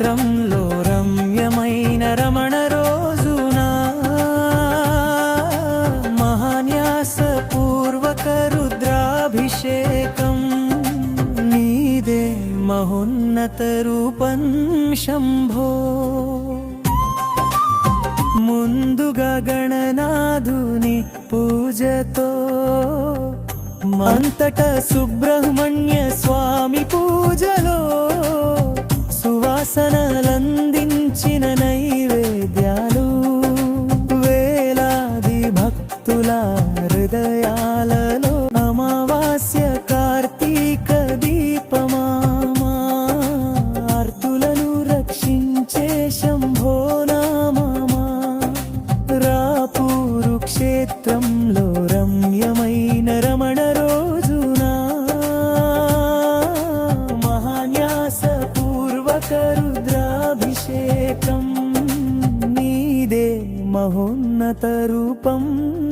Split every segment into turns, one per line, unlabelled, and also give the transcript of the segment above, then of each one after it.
క్షేత్రంలో రమ్యమైన రమణ రోజున మహాన్యాస పూర్వక రుద్రాభిషేకం. నీదే మహోన్నత రూపం శంభో. ముందుగా గణనాథుని పూజతో అంతట సుబ్రహ్మణ్య స్వామి పూజలో సువాసనలందించిన నై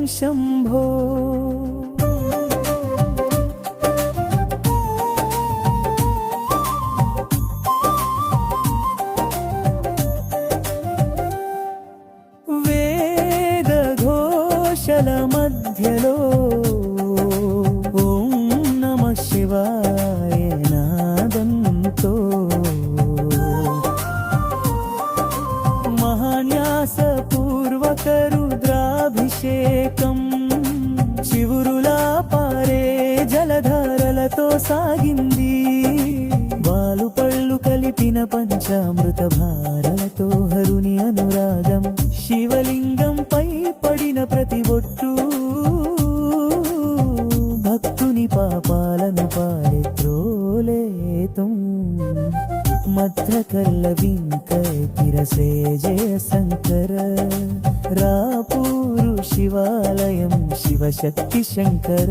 శంభో అభిషేకం చివురులా పారే జలధారలతో సాగింది. బాలు పళ్ళు కలిపిన పంచామృత భారలతో హరుని అనురాగం శివలింగంపై పడిన ప్రతి ఒట్టు. భక్తుని పాపాలను మధ్రకల్ల వింక తిరసే జయ శంకర. రాపూ శివాలయం శివశక్తి శంకర.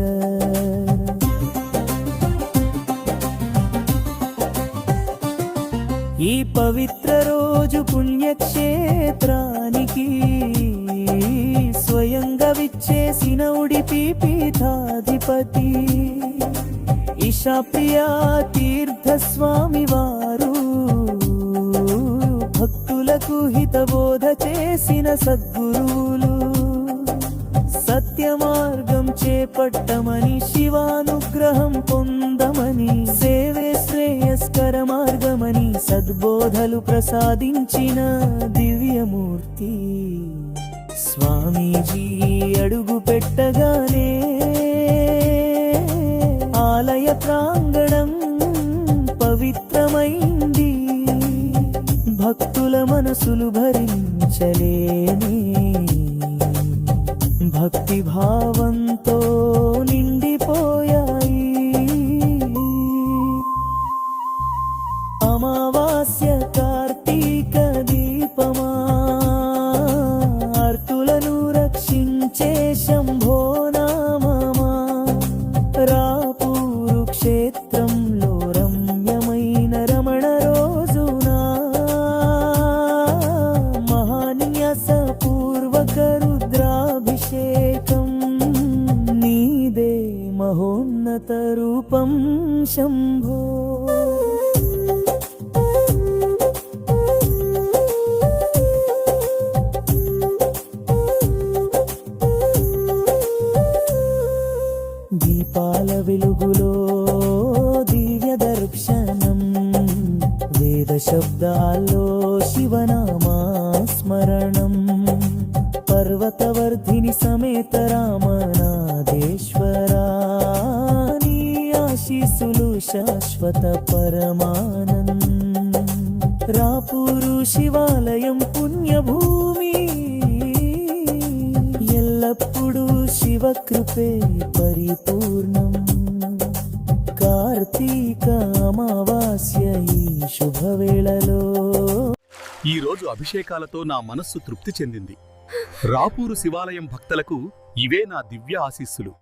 ఈ పవిత్ర రోజు పుణ్యక్షేత్రానికి స్వయంగా విచ్చేసిన ఉడిపి పీఠాధిపతి ఇషాప్రియా తీర్థస్వామి వారు. భక్తులకు హితబోధ చేసిన సద్గు పట్టమని శివానుగ్రహం పొందమని సేవే శ్రేయస్కర మార్గమని సద్బోధలు ప్రసాదించిన దివ్యమూర్తి. స్వామీజీ అడుగు పెట్టగానే ఆలయ ప్రాంగణం పవిత్రమైంది. భక్తుల మనసులు భరించలేని భక్తి భావంతో నిండిపోయాయి. అమావాస్య కార్తీక దీపమా అర్తులను రక్షించే శంభో నామమా. రాపూరు క్షేత్రంలో రమ్యమైన రమణ రోజున. మహాన్యాస పూర్వకరు మహోన్నత రూపం శంభో. దీపాల వెలుగులో దివ్య దర్శనం వేద శబ్దాల్లో ఆశీసులు శాశ్వత పరమానందం. రాపూరు శివాలయం పుణ్యభూమి. ఎల్లప్పుడూ శివకృపే పరిపూర్ణం. కార్తీక అమావాస్య ఈ శుభవేళలో.
ఈ రోజు అభిషేకాలతో నా మనస్సు తృప్తి చెందింది. రాపూరు శివాలయం భక్తులకు ఇవే నా దివ్య ఆశీస్సులు.